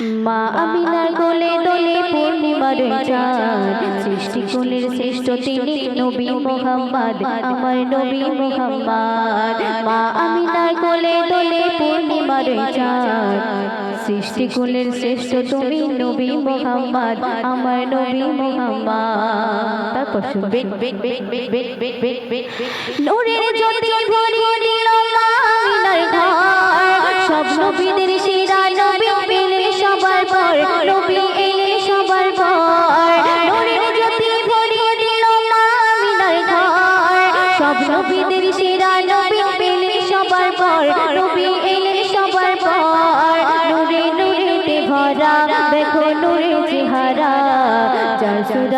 মা আমিনার কোলে দোলে পূর্ণিমার চাঁদ। সৃষ্টি কুলের শ্রেষ্ঠ তিনি নবী মোহাম্মদ। আমার নবী মোহাম্মদ। মা আমিনার কোলে দোলে পূর্ণিমার চাঁদ। সৃষ্টি কুলের শ্রেষ্ঠ তুমি নবী মোহাম্মদ। আমার নবী মোহাম্মদ। তারপর শুনবেন নূরের জ্যোতি ভরিয়ে দিল মা আমিনার ঘর। সব নবীদের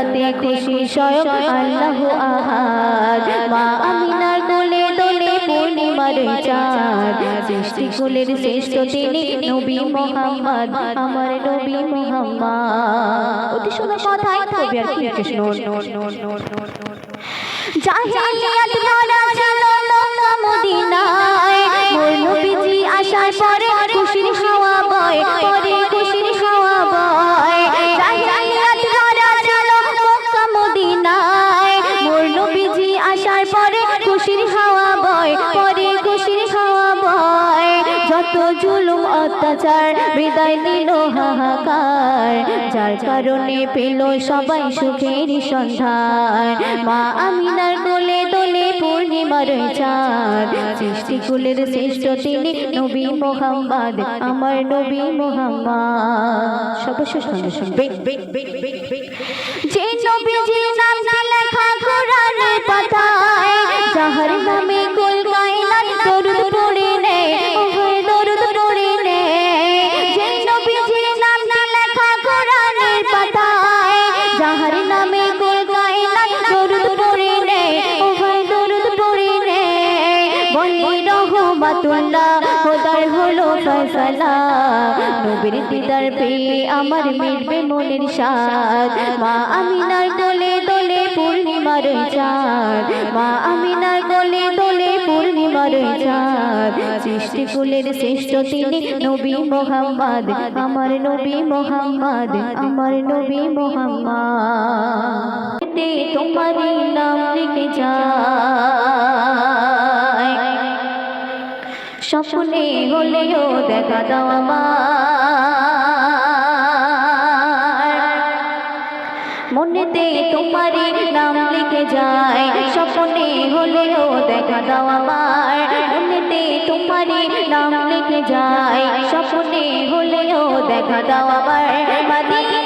যার খুশি স্বয়ং আল্লাহ আহাদ মা আমিনার কোলে দোলে পূর্ণিমার চাঁদ সৃষ্টি কুলের শ্রেষ্ঠ তিনি নবী মোহাম্মদ আমার নবী মোহাম্মদ অতি সুন্দর কথাই কবি আর কি লিখে শুনুন জাহিলিয়াত ভরা অত্যাচার বিদায় নিল হাহাকার। যার কারণে পেল সবাই সুখের সন্ধান। মা আমিনার কোলে দোলে পূর্ণিমার চাঁদ। সৃষ্টি কুলের শ্রেষ্ঠ তিনি নবী মোহাম্মদ আমার নবী মোহাম্মদ। সঙ্গে শুনবে যে নবীজি রহমাতুল্লাহ খোদার হলো ফয়সালা। নবীর দিদার পেয়ে আমার মিটবে মনের সাথ মা আমিনার কোলে দোলে পূর্ণিমার চাঁদ। মা আমিনার কোলে দোলে পূর্ণিমার চাঁদ। সৃষ্টি কুলের শ্রেষ্ঠ তিনি নবী মোহাম্মদ। আমার নবী মোহাম্মদ, আমার নবী মোহাম্মদ। তে তোমারই নাম লিখে যায় স্বপ্নে হলেও দেখা দাও আমার। মনেতে তোমারই নাম লিখে যায়, স্বপ্নে হলেও দেখা দাও আমার। মনেতে তোমারই নাম লিখে যায়, স্বপ্নে হলেও দেখা দাও আমার। মদিনাওয়ালা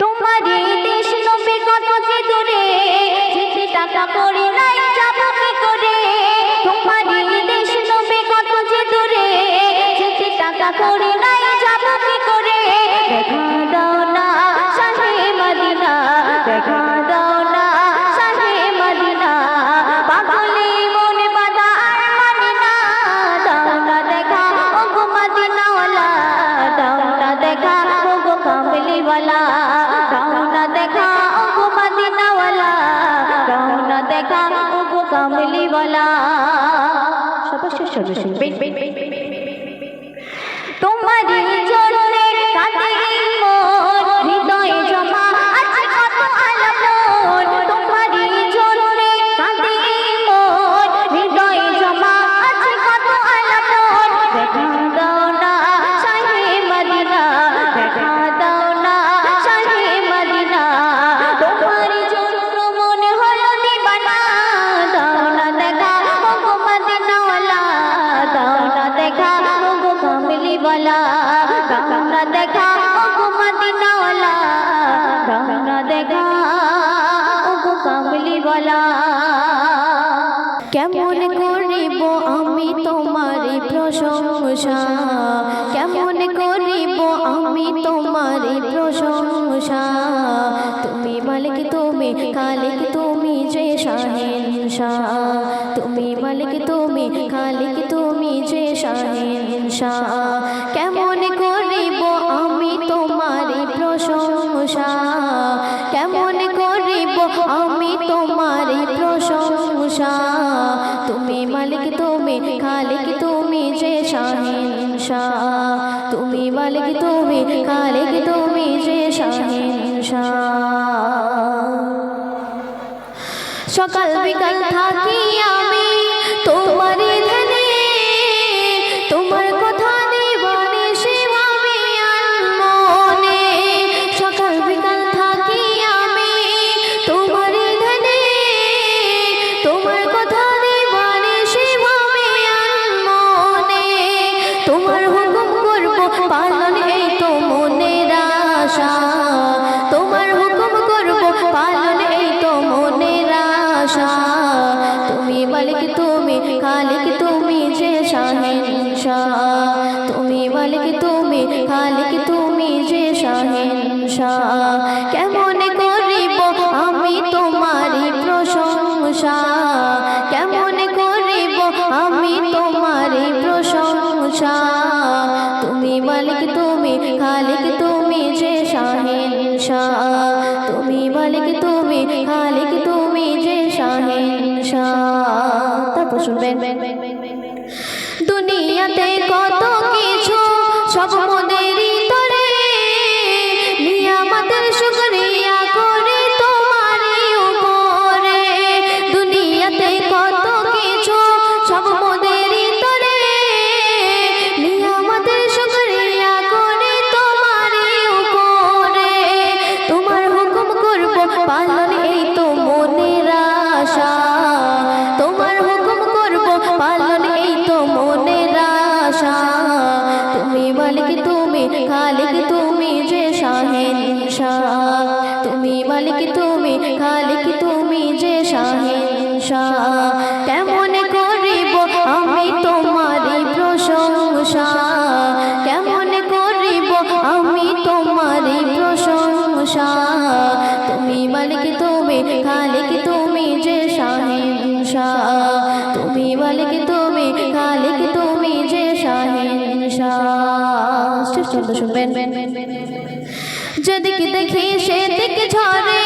তোমারই দেশ নবে কত যে দূরে টাকা করে নাই, যাব কি করে? তোমারই দেশ নবে কত যে দূরে টাকা করে নাই, যাব কি করে Bim. কেমন করিব আমি তোমার প্রশংসা? কেমন করিব আমি তোমার প্রশংসা? তুমি মালিক তুমি খালিক তুমি যে শাহেনশাহ তুমি মালিক তুমি খালিক তুমি যে শাহেনশাহ কেমন কেমন করিব? আমি তোমার প্রশংসা। তুমি মালিক, তুমি খালিক, তুমি যে শাহিনশা তুমি মালিক, তুমি খালিক, তুমি যে শাহিনশা সকাল বিকাল থাকি শাহেনশাহ তুমি মালিক, তুমি খালিক, তুমি যে শাহেনশাহ কেমন করিব আমি তোমারই প্রশংসা? কেমন করিব আমি তোমারই প্রশংসা? তুমি মালিক, তুমি খালিক, তুমি যে শাহেনশাহ তুমি মালিক, তুমি খালিক, তুমি যে শাহেনশাহ তারপর শুনবেন। দুনিয়াতে কত কিছু সব মনেরই তরে নিয়ামতের শুকরিয়া উপরে। দুনিয়াতে কত কিছু সব মনেরই তরে নিয়ামতের শুকরিয়া করে তোমারই উপরে। তোমার হুকুম পালন খালিক তুমি যে শাহেনশাহ তুমি মালিক তুমি খালিক তুমি যে শাহেনশাহ শুনবেন যেদিকে দেখি সেদিকে ঝরে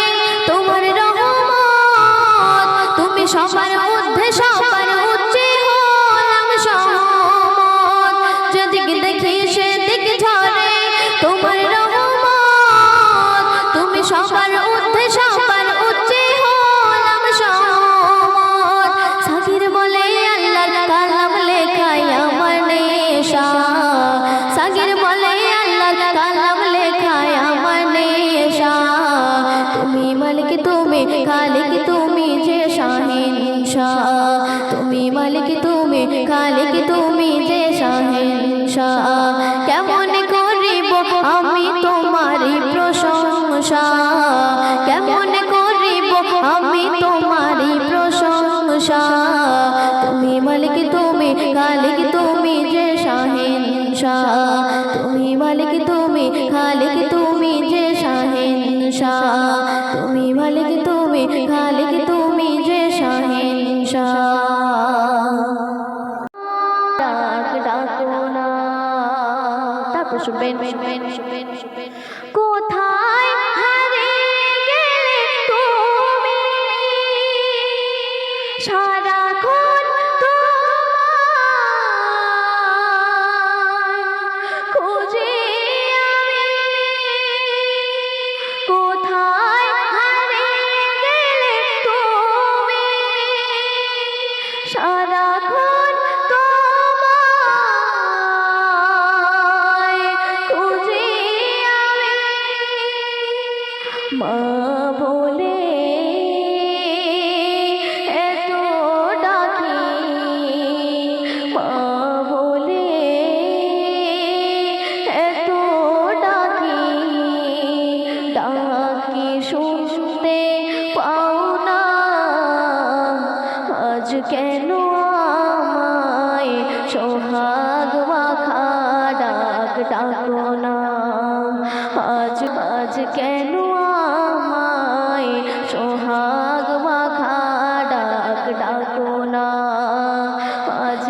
তোমার রহমত তুমি সবার মধ্যে সবার শাহেনশাহ তুমি মালিক, তুমি খালিক, তুমি যে শাহেনশাহ কেমন করিব আমি তোমারই প্রশংসা? কেমন করিব আমি তোমারই প্রশংসা? তুমি মালিক, তুমি খালিক, তুমি যে শাহেনশাহ তুমি মালিক, তুমি খালিক, তুমি যে শাহেনশাহ তুমি মালিক, তুমি খালিক তারপর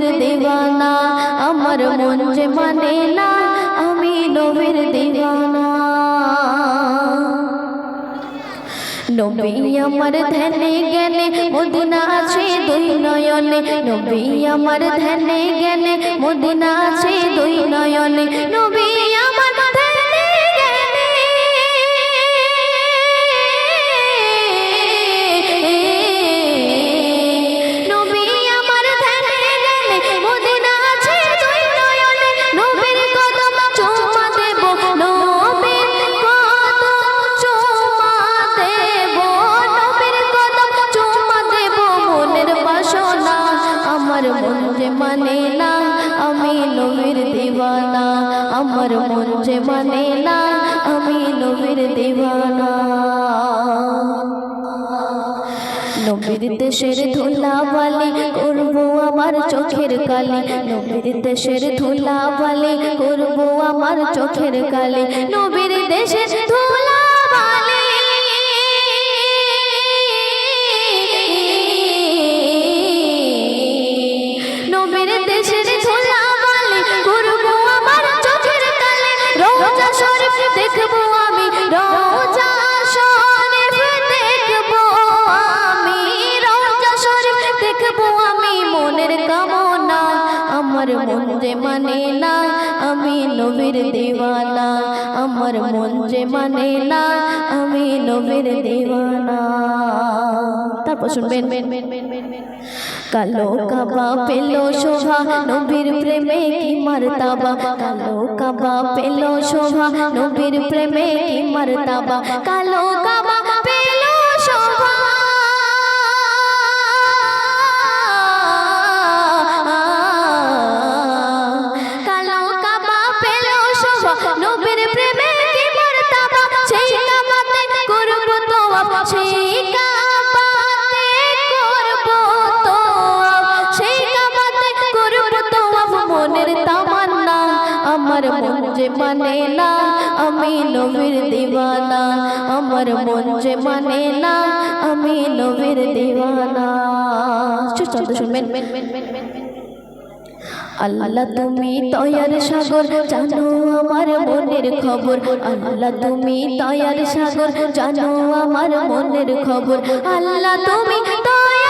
নবীর দিওয়ানা, আমার মন যে মানে না, আমি নবীর দিওয়ানা। নবী আমার ধ্যানে গেলে মদিনা আছে দুই নয়নে। নবী আমার ধ্যানে গেলে মদিনা আছে দুই নয়নে। মন যে মানে না, আমি নবীর দিওয়ানা। আমার মন যে মানে না, আমি নবীর দিওয়ানা। নবীর দেশের ধুলা বালি করব আমার চোখের কালি। নবীর দেশের ধুলা বালি করব আমার চোখের কালি। নবীর দেশের ধুলা আমার মন যে মানে না, আমি নবীর দিওয়ানা আমার মন যে মানে না, আমি নবীর দিওয়ানা। তারপর শুনবেন। কালো কাবা পেল শোভা, নবীর প্রেমে কি মারতাবা? কালো কাবা পেল শোভা, নবীর প্রেমে কি মারতাবা? কালো কাবা মন যে মানে না, আমি নবীর দিওয়ানা। চল শুনবেন। আল্লাহ তুমি তয়ার সাগর, জানো আমার মনের খবর। আল্লাহ তুমি তয়ার সাগর, জানো আমার মনের খবর। আল্লাহ তুমি তয়ার